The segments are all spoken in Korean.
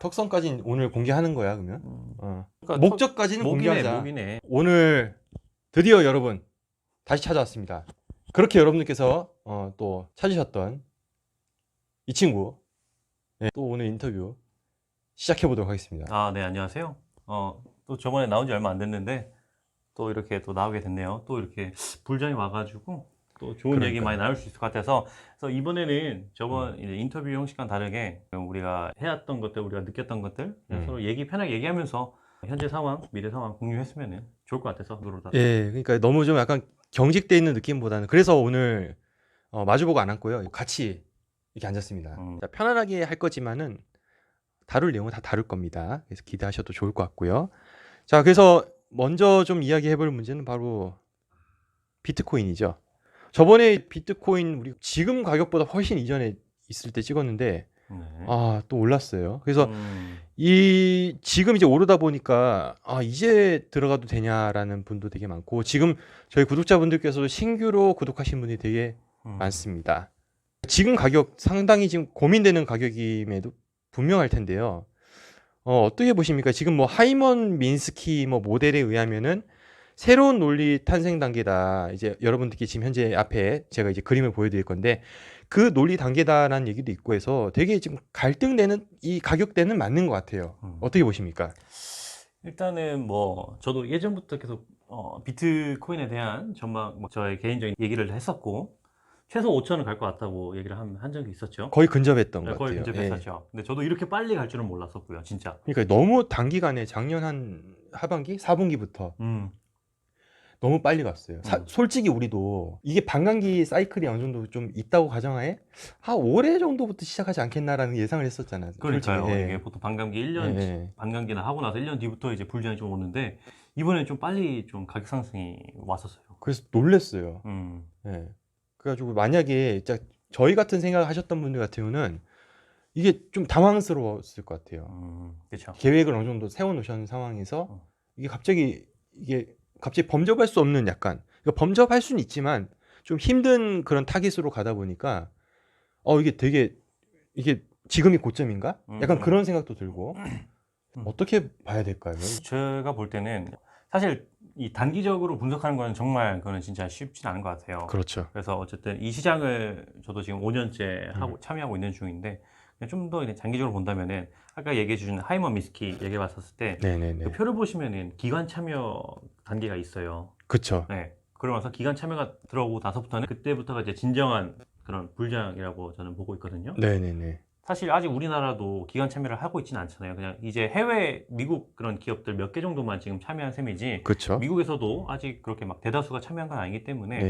턱선까지 오늘 공개하는 거야 그러면? 음, 어. 그러니까 목적까지는 턱- 목이네, 공개하자. 목이네. 오늘 드디어 여러분 다시 찾아왔습니다. 그렇게 여러분들께서 어, 또 찾으셨던 이 친구 네, 또 오늘 인터뷰 시작해 보도록 하겠습니다. 아, 네, 안녕하세요. 어, 또 저번에 나온 지 얼마 안 됐는데 또 이렇게 또 나오게 됐네요. 또 이렇게 불장이 와가지고 또 좋은 얘기 그러니까요. 많이 나눌 수 있을 것 같아서 그래서 이번에는 저번 음. 이제 인터뷰 형식과는 다르게 우리가 해왔던 것들, 우리가 느꼈던 것들 음. 서로 얘기 편하게 얘기하면서 현재 상황, 미래 상황 공유했으면 좋을 것 같아서 누로 다. 예, 그러니까 너무 좀 약간 경직돼 있는 느낌보다는 그래서 오늘 어, 마주보고 안 앉고요. 같이 이렇게 앉았습니다. 음. 자, 편안하게 할 거지만은 다룰 내용은 다 다룰 겁니다. 그래서 기대하셔도 좋을 것 같고요. 자, 그래서 먼저 좀 이야기해 볼 문제는 바로 비트코인이죠. 저번에 비트코인 우리 지금 가격보다 훨씬 이전에 있을 때 찍었는데 네. 아, 또 올랐어요. 그래서 음, 이 지금 이제 오르다 보니까 아 이제 들어가도 되냐라는 분도 되게 많고 지금 저희 구독자분들께서도 신규로 구독하신 분이 되게 음. 많습니다. 지금 가격 상당히 지금 고민되는 가격임에도 분명할 텐데요. 어, 어떻게 보십니까? 지금 뭐 하이먼 민스키 뭐 모델에 의하면은 새로운 논리 탄생 단계다. 이제 여러분들께 지금 현재 앞에 제가 이제 그림을 보여드릴 건데 그 논리 단계다라는 얘기도 있고 해서 되게 지금 갈등되는 이 가격대는 맞는 것 같아요. 음. 어떻게 보십니까? 일단은 뭐 저도 예전부터 계속 어, 비트코인에 대한 전망, 뭐 저의 개인적인 얘기를 했었고 최소 5천은 갈 것 같다고 얘기를 한, 한 적이 있었죠. 거의 근접했던 네, 것 거의 같아요. 예. 근접했었죠. 근데 저도 이렇게 빨리 갈 줄은 몰랐었고요, 진짜. 그러니까 너무 단기간에 작년 한 하반기, 4분기부터 음, 너무 빨리 갔어요. 사- 음. 솔직히 우리도 이게 반감기 사이클이 어느 정도 좀 있다고 가정하에 한 올해 정도부터 시작하지 않겠나라는 예상을 했었잖아요. 그러니까요. 솔직히. 예. 이게 보통 반감기 1년, 예, 예. 반감기나 하고 나서 1년 뒤부터 이제 불장이 좀 오는데 이번엔 좀 빨리 좀 가격 상승이 왔었어요. 그래서 놀랬어요. 음, 예. 그래가지고 만약에 진짜 저희 같은 생각을 하셨던 분들 같은 경우는 이게 좀 당황스러웠을 것 같아요. 음, 그렇죠. 계획을 어느 정도 세워놓으신 상황에서 어. 이게 갑자기 이게 갑자기 범접할 수 없는 약간 그러니까 범접할 수는 있지만 좀 힘든 그런 타깃으로 가다 보니까 어 이게 되게 이게 지금이 고점인가? 약간 음. 그런 생각도 들고 음. 어떻게 봐야 될까요? 제가 볼 때는 사실 이 단기적으로 분석하는 거는 정말 그거는 진짜 쉽진 않은 것 같아요. 그렇죠. 그래서 어쨌든 이 시장을 저도 지금 5년째 하고 음. 참여하고 있는 중인데 좀 더 장기적으로 본다면은 아까 얘기해 주신 하이먼 미스키 얘기해 봤었을 때 그. 표를 보시면은 기관 참여 단계가 있어요. 그렇죠. 네. 그러면서 기관 참여가 들어오고 나서부터는 그때부터가 이제 진정한 그런 불장이라고 저는 보고 있거든요. 네네네. 사실 아직 우리나라도 기관 참여를 하고 있지는 않잖아요. 그냥 이제 해외 미국 그런 기업들 몇 개 정도만 지금 참여한 셈이지 그렇죠. 미국에서도 아직 그렇게 막 대다수가 참여한 건 아니기 때문에.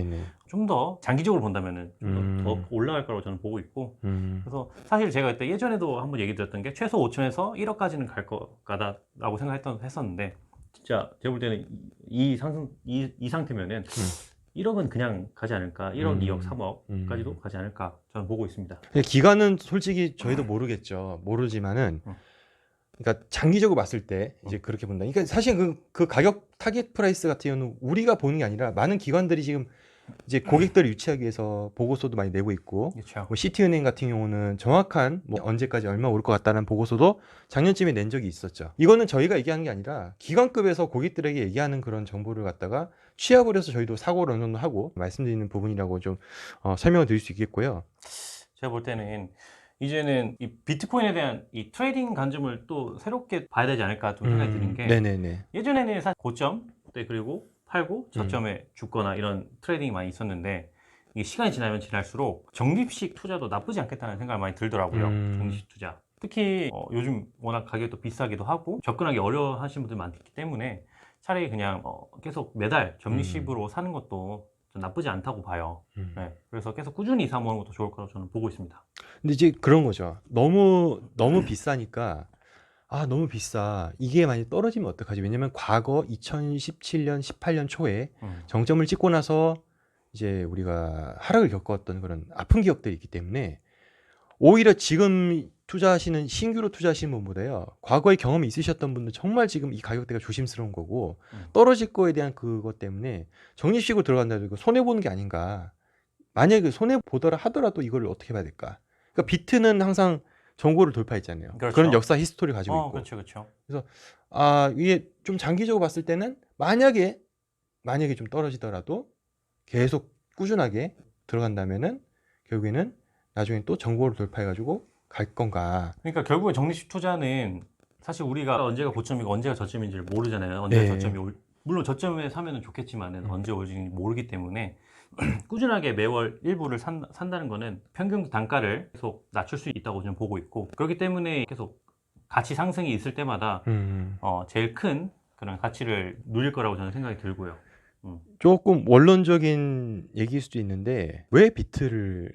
좀 더 장기적으로 본다면은 좀 음. 더 올라갈 거라고 저는 보고 있고 음. 그래서 사실 제가 그때 예전에도 한번 얘기 드렸던 게 최소 5천에서 1억까지는 갈 거다라고 생각했던 했었는데 진짜 제가 볼 때는 이, 이 상승 이, 이 상태면은 1억은 그냥 가지 않을까 1억, 음. 2억, 3억까지도 음. 가지 않을까 저는 보고 있습니다. 기간은 솔직히 저희도 모르겠죠. 모르지만은 음. 그러니까 장기적으로 봤을 때 이제 그렇게 본다. 그러니까 사실 그, 그 가격 타겟 프라이스 같은 경우는 우리가 보는 게 아니라 많은 기관들이 지금 이제 고객들을 유치하기 위해서 보고서도 많이 내고 있고 그렇죠. 뭐 시티은행 같은 경우는 정확한 뭐 언제까지 얼마 오를 것 같다는 보고서도 작년쯤에 낸 적이 있었죠. 이거는 저희가 얘기하는 게 아니라 기관급에서 고객들에게 얘기하는 그런 정보를 갖다가 취합을 해서 저희도 사고를 어느 정도 하고 말씀드리는 부분이라고 좀 어, 설명을 드릴 수 있겠고요. 제가 볼 때는 이제는 이 비트코인에 대한 이 트레이딩 관점을 또 새롭게 봐야 되지 않을까 좀 생각이 드는 게 음, 네네네. 예전에는 사실 고점 때 그리고 팔고 음. 저점에 죽거나 이런 트레이딩이 많이 있었는데 이게 시간이 지나면 지날수록 적립식 투자도 나쁘지 않겠다는 생각이 많이 들더라고요. 음. 적립식 투자. 특히 어, 요즘 워낙 가격도 비싸기도 하고 접근하기 어려워하시는 분들 많기 때문에 차라리 그냥 어, 계속 매달 적립식으로 사는 것도 좀 나쁘지 않다고 봐요. 음. 네. 그래서 계속 꾸준히 사모하는 것도 좋을 거라고 저는 보고 있습니다. 근데 이제 그런 거죠. 너무 너무 비싸니까 아 너무 비싸. 이게 많이 떨어지면 어떡하지? 왜냐면 과거 2017년, 18년 초에 음. 정점을 찍고 나서 이제 우리가 하락을 겪었던 그런 아픈 기억들이 있기 때문에 오히려 지금 투자하시는 신규로 투자하시는 분보다요 과거에 경험이 있으셨던 분들 정말 지금 이 가격대가 조심스러운 거고 음. 떨어질 거에 대한 그것 때문에 적립식으로 들어간다고 이거 손해 보는 게 아닌가 만약에 손해 보더라 하더라도 이걸 어떻게 봐야 될까 그러니까 비트는 항상 정고를 돌파했잖아요. 그렇죠. 그런 역사 히스토리 가지고 어, 있고. 그렇죠, 그렇죠. 아, 이게 좀 장기적으로 봤을 때는 만약에 만약에 좀 떨어지더라도 계속 꾸준하게 들어간다면은 결국에는 나중에 또 정고를 돌파해 가지고 갈 건가. 그러니까 결국에 적립식 투자는 사실 우리가 언제가 고점이고 언제가 저점인지를 모르잖아요. 언제가 네. 저점이 올 물론 저점에 사면은 좋겠지만은 음. 언제 올지 모르기 때문에 꾸준하게 매월 일부를 산, 산다는 거는 평균 단가를 계속 낮출 수 있다고 저는 보고 있고 그렇기 때문에 계속 가치 상승이 있을 때마다 음. 어, 제일 큰 그런 가치를 누릴 거라고 저는 생각이 들고요. 조금 원론적인 얘기일 수도 있는데 왜 비트를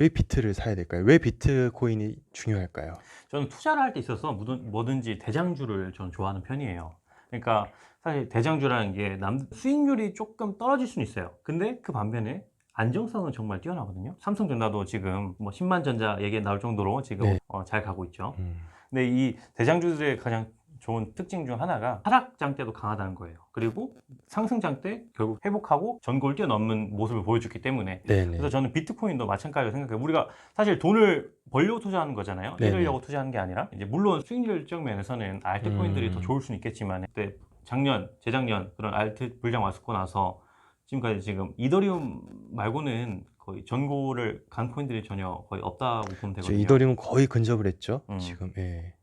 왜 비트를 사야 될까요? 왜 비트코인이 중요할까요? 저는 투자를 할 때 있어서 뭐든, 뭐든지 대장주를 저는 좋아하는 편이에요. 그러니까 사실 대장주라는 게 남, 수익률이 조금 떨어질 수는 있어요. 근데 그 반면에 안정성은 정말 뛰어나거든요. 삼성전자도 지금 뭐 10만 전자 얘기 나올 정도로 지금 네. 어, 잘 가고 있죠. 음. 근데 이 대장주들의 가장 좋은 특징 중 하나가 하락장 때도 강하다는 거예요. 그리고 상승장 때 결국 회복하고 전고를 뛰어넘는 모습을 보여줬기 때문에 네네. 그래서 저는 비트코인도 마찬가지로 생각해요. 우리가 사실 돈을 벌려고 투자하는 거잖아요. 네네. 잃으려고 투자하는 게 아니라 이제 물론 수익률적 면에서는 알트코인들이 음. 더 좋을 수는 있겠지만 그때 작년, 재작년 그런 알트 불장 왔었고 나서 지금까지 지금 이더리움 말고는 거의 전고를 간 코인들이 전혀 거의 없다고 보면 저 되거든요. 이더리움 거의 근접을 했죠. 음. 지금. 예.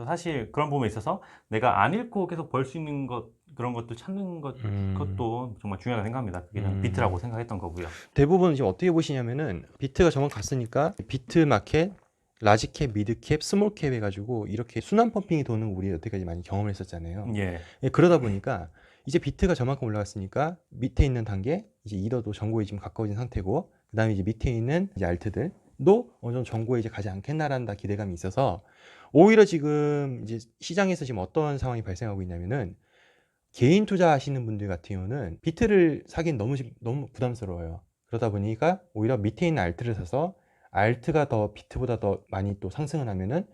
그래서 사실 그런 부분에 있어서 내가 안 잃고 계속 벌 수 있는 것 그런 것도 찾는 것 음. 그것도 정말 중요하다고 생각합니다. 그게 음. 비트라고 생각했던 거고요. 대부분 지금 어떻게 보시냐면은 비트가 저만 갔으니까 비트 마켓, 라지캡, 미드캡, 스몰캡 해가지고 이렇게 순환 펌핑이 도는 거 우리 여태까지 많이 경험을 했었잖아요. 예. 예, 그러다 보니까 이제 비트가 저만큼 올라갔으니까 밑에 있는 단계 이제 이더도 정고에 지금 가까워진 상태고 그다음에 이제 밑에 있는 이제 알트들도 어느 정도 정고에 이제 가지 않겠나라는 다 기대감이 있어서 오히려 지금 이제 시장에서 지금 어떤 상황이 발생하고 있냐면은 개인 투자하시는 분들 같은 경우는 비트를 사긴 너무 지- 너무 부담스러워요. 그러다 보니까 오히려 밑에 있는 알트를 사서 알트가 더 비트보다 더 많이 또 상승을 하면은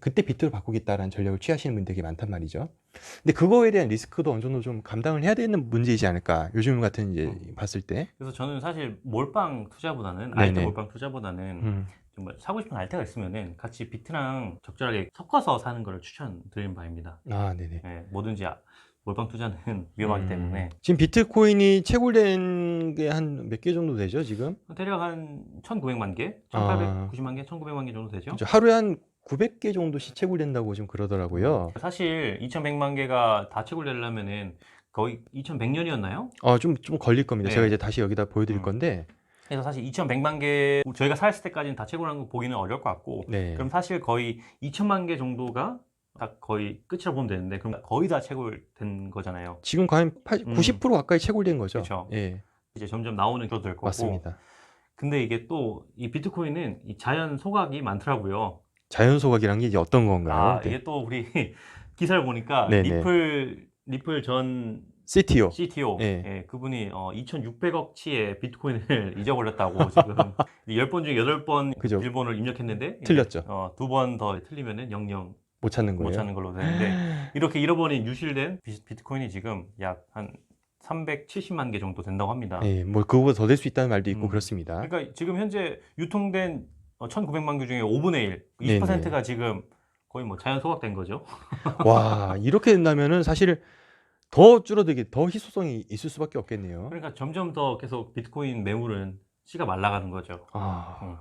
그때 비트로 바꾸겠다라는 전략을 취하시는 분들이 많단 말이죠. 근데 그거에 대한 리스크도 어느 정도 좀 감당을 해야 되는 문제이지 않을까. 요즘 같은 이제 음. 봤을 때. 그래서 저는 사실 몰빵 투자보다는 네네. 알트 몰빵 투자보다는 음. 정말 사고 싶은 알트가 있으면은 같이 비트랑 적절하게 섞어서 사는 것을 추천드리는 바입니다. 아, 네네. 예, 뭐든지 아- 몰빵 투자는 위험하기 음. 때문에 지금 비트코인이 채굴된 게 한 몇 개 정도 되죠, 지금? 대략 한 1,900만 개, 아. 1,890만 개, 1,900만 개 정도 되죠. 그죠. 하루에 한 900개 정도씩 채굴된다고 지금 그러더라고요. 사실 2,100만 개가 다 채굴되려면은 거의 2,100년이었나요? 어, 좀, 좀 걸릴 겁니다. 네. 제가 이제 다시 여기다 보여드릴 음. 건데. 그래서 사실 2,100만 개 저희가 살았을 때까지는 다 채굴한 거 보기는 어려울 것 같고 네. 그럼 사실 거의 2천만 개 정도가 다 거의 끝이라고 보면 되는데 그럼 거의 다 채굴된 거잖아요. 지금 거의 80, 음. 90% 가까이 채굴된 거죠. 그쵸. 예, 이제 점점 나오는 것도 될 거고. 맞습니다. 근데 이게 또 이 비트코인은 이 자연 소각이 많더라고요. 자연 소각이란 게 이제 어떤 건가요? 아 네. 이게 또 우리 기사를 보니까 네네. 리플 리플 전 CTO. CTO 예. 예, 그분이 어, 2,600억치의 비트코인을 잊어버렸다고 지금 10번 중에 8번 그죠. 일본을 입력했는데 틀렸죠. 어, 두 번 더 틀리면은 영영 못 찾는 거예요. 못 찾는 걸로 되는데 이렇게 잃어버린 유실된 비- 비트코인이 지금 약 한 370만 개 정도 된다고 합니다. 예, 뭐 그거보다 더 될 수 있다는 말도 있고 음. 그렇습니다. 그러니까 지금 현재 유통된 어, 1,900만 개 중에 5분의 1, 20%가 지금 거의 뭐 자연 소각된 거죠. 와, 이렇게 된다면은 사실 더 줄어들게 더 희소성이 있을 수밖에 없겠네요. 그러니까 점점 더 계속 비트코인 매물은 씨가 말라가는 거죠. 아, 음.